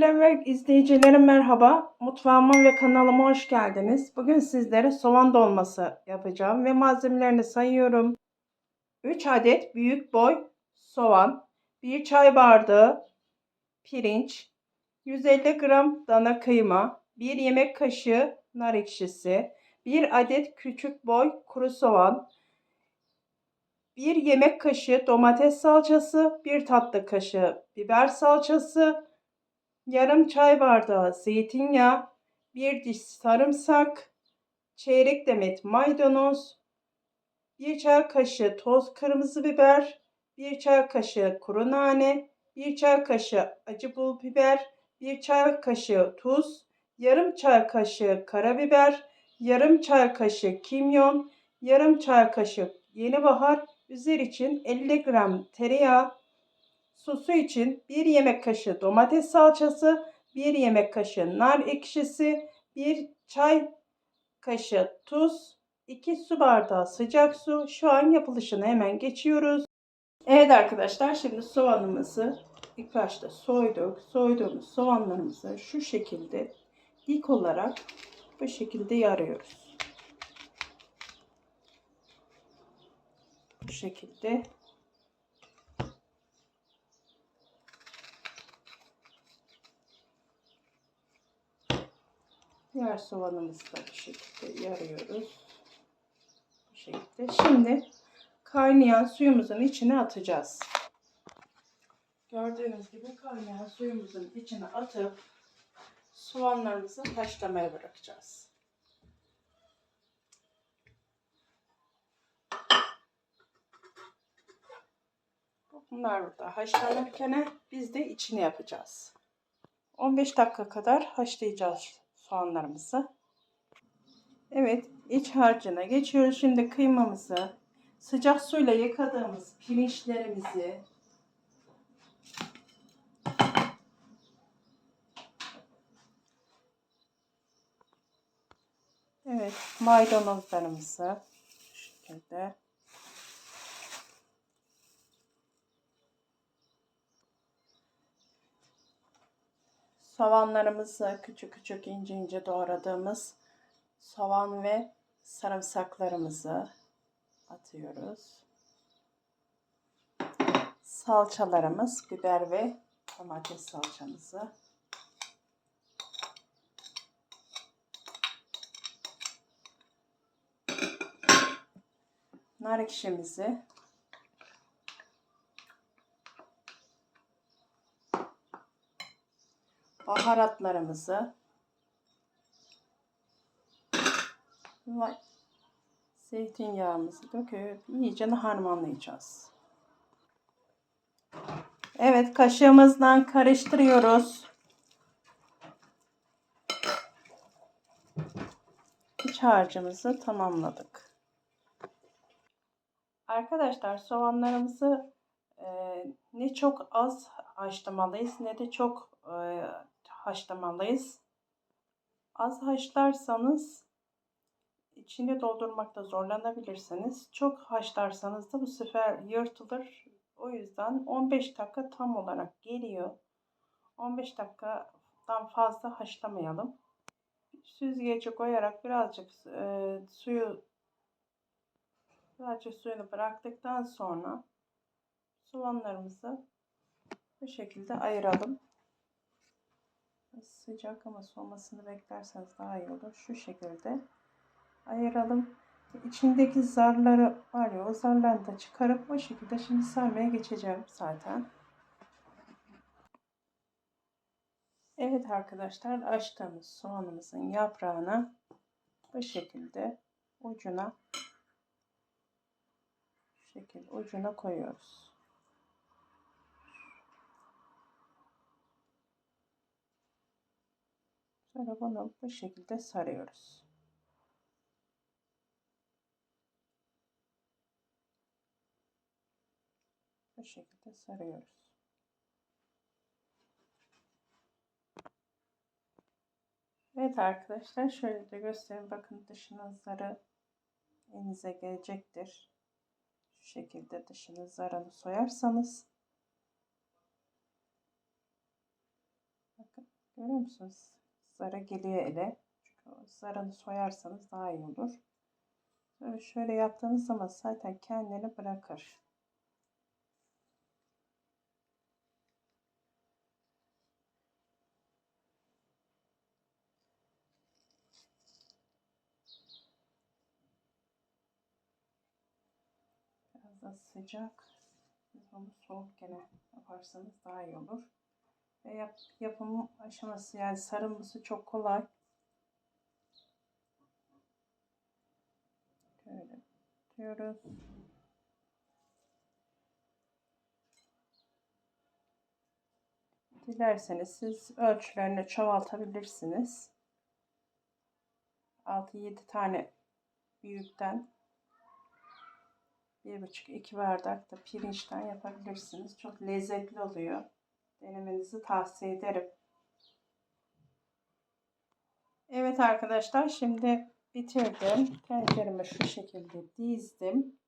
Takipçilerim ve izleyicilerim merhaba. Mutfağıma ve kanalıma hoş geldiniz. Bugün sizlere soğan dolması yapacağım ve malzemelerini sayıyorum. 3 adet büyük boy soğan, 1 çay bardağı pirinç, 150 gram dana kıyma, 1 yemek kaşığı nar ekşisi, 1 adet küçük boy kuru soğan, 1 yemek kaşığı domates salçası, 1 tatlı kaşığı biber salçası, yarım çay bardağı zeytinyağı, 1 diş sarımsak, çeyrek demet maydanoz, 1 çay kaşığı toz kırmızı biber, 1 çay kaşığı kuru nane, 1 çay kaşığı acı pul biber, 1 çay kaşığı tuz, yarım çay kaşığı karabiber, yarım çay kaşığı kimyon, yarım çay kaşığı yeni bahar, üzeri için 50 gram tereyağı, sosu için 1 yemek kaşığı domates salçası, 1 yemek kaşığı nar ekşisi, 1 çay kaşığı tuz, 2 su bardağı sıcak su. Şu an yapılışına hemen geçiyoruz. Evet arkadaşlar şimdi soğanımızı ilk başta soyduk. Soyduğumuz soğanlarımızı şu şekilde dik olarak bu şekilde yarıyoruz. Bu şekilde Diğer soğanımızı da bu şekilde yarıyoruz. Bu şekilde. Şimdi kaynayan suyumuzun içine atacağız. Gördüğünüz gibi kaynayan suyumuzun içine atıp soğanlarımızı haşlamaya bırakacağız. Bunlar burada haşlanırken biz de içini yapacağız. 15 dakika kadar haşlayacağız soğanlarımızı. Evet iç harcına geçiyoruz. Şimdi kıymamızı sıcak suyla yıkadığımız pirinçlerimizi Evet maydanozlarımızı şu şekilde soğanlarımızı küçük küçük ince ince doğradığımız soğan ve sarımsaklarımızı atıyoruz. Salçalarımız biber ve domates salçamızı nar ekşimizi baharatlarımızı ve zeytinyağımızı döküp iyice harmanlayacağız. Evet kaşığımızdan karıştırıyoruz. İç harcımızı tamamladık. Arkadaşlar soğanlarımızı e, ne çok az haşlamalıyız ne de çok e, haşlamalıyız. Az haşlarsanız içini doldurmakta zorlanabilirsiniz. Çok haşlarsanız da bu sefer yırtılır. O yüzden 15 dakika tam olarak geliyor. 15 dakikadan fazla haşlamayalım. Süzgece koyarak birazcık e, suyu birazcık suyunu bıraktıktan sonra soğanlarımızı bu şekilde ayıralım. Sıcak ama soğumasını beklerseniz daha iyi olur. Şu şekilde ayıralım. İçindeki zarları var ya o zarlarını da çıkarıp o şekilde şimdi sarmaya geçeceğim zaten. Evet arkadaşlar açtığımız soğanımızın yaprağını bu şekilde ucuna şu şekilde ucuna koyuyoruz. Sonra bunu bu şekilde sarıyoruz. Bu şekilde sarıyoruz. Evet arkadaşlar şöyle de göstereyim. Bakın dışının zarı elinize gelecektir. Şu şekilde dışını zarını soyarsanız bakın Görüyor musunuz? Zara geliyor ele. Çünkü zarını soyarsanız daha iyi olur. Böyle şöyle yaptığınız zaman zaten kendini bırakır. Biraz da sıcak. Siz onu soğuk gene yaparsanız daha iyi olur. Yapım aşaması yani sarılması çok kolay. Şöyle diyoruz. Dilerseniz siz ölçülerini çoğaltabilirsiniz. 6-7 tane büyükten 1,5-2 bardak da pirinçten yapabilirsiniz. Çok lezzetli oluyor. Denemenizi tavsiye ederim. Evet arkadaşlar şimdi bitirdim. Tencereme şu şekilde dizdim.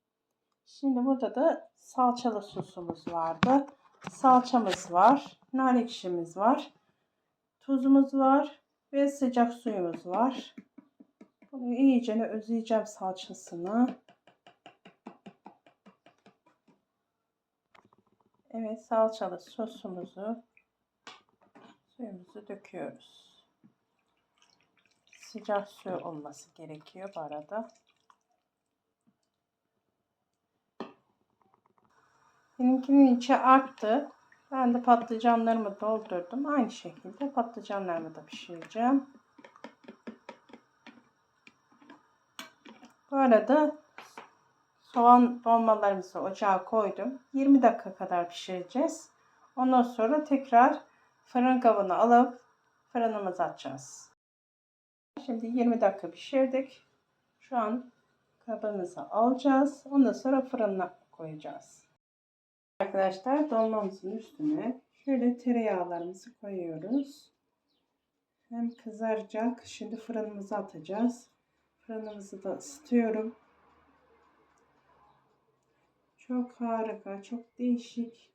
Şimdi burada da salçalı sosumuz vardı. Salçamız var. Nar ekşimiz var. Tuzumuz var. Ve sıcak suyumuz var. Bunu iyice özleyeceğim salçasını. Evet salçalı sosumuzu suyumuzu döküyoruz. Sıcak su olması gerekiyor bu arada. Benimkinin içi arttı. Ben de patlıcanlarımı doldurdum. Aynı şekilde patlıcanlarımı da pişireceğim. Bu arada soğan dolmalarımızı ocağa koydum. 20 dakika kadar pişireceğiz. Ondan sonra tekrar fırın kabına alıp fırınımıza atacağız. Şimdi 20 dakika pişirdik. Şu an kabımıza alacağız. Ondan sonra fırına koyacağız. Arkadaşlar dolmamızın üstüne şöyle tereyağlarımızı koyuyoruz. Hem kızaracak. Şimdi fırınımıza atacağız. Fırınımızı da ısıtıyorum. Çok harika, çok değişik,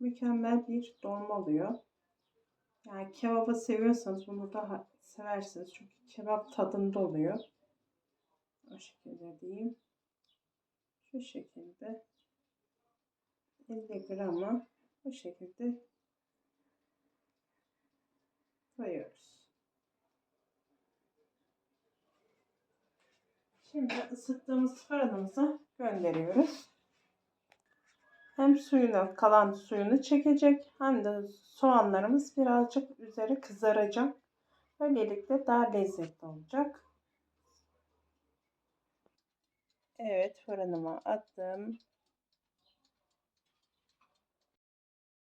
mükemmel bir dolma oluyor. Yani kebabı seviyorsanız bunu daha seversiniz. Çünkü kebap tadında oluyor. O şekilde diyeyim. Şu şekilde 50 grama bu şekilde koyuyoruz. Şimdi ısıttığımız fırınımıza gönderiyoruz. Hem suyunu, kalan suyunu çekecek hem de soğanlarımız birazcık üzeri kızaracak. Böylelikle daha lezzetli olacak. Evet fırınıma attım.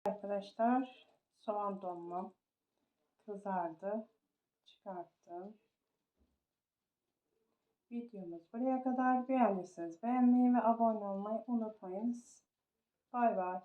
Arkadaşlar soğan dolmam kızardı. Çıkarttım. Videomuz buraya kadar beğendiyseniz beğenmeyi ve abone olmayı unutmayınız. Bye bye.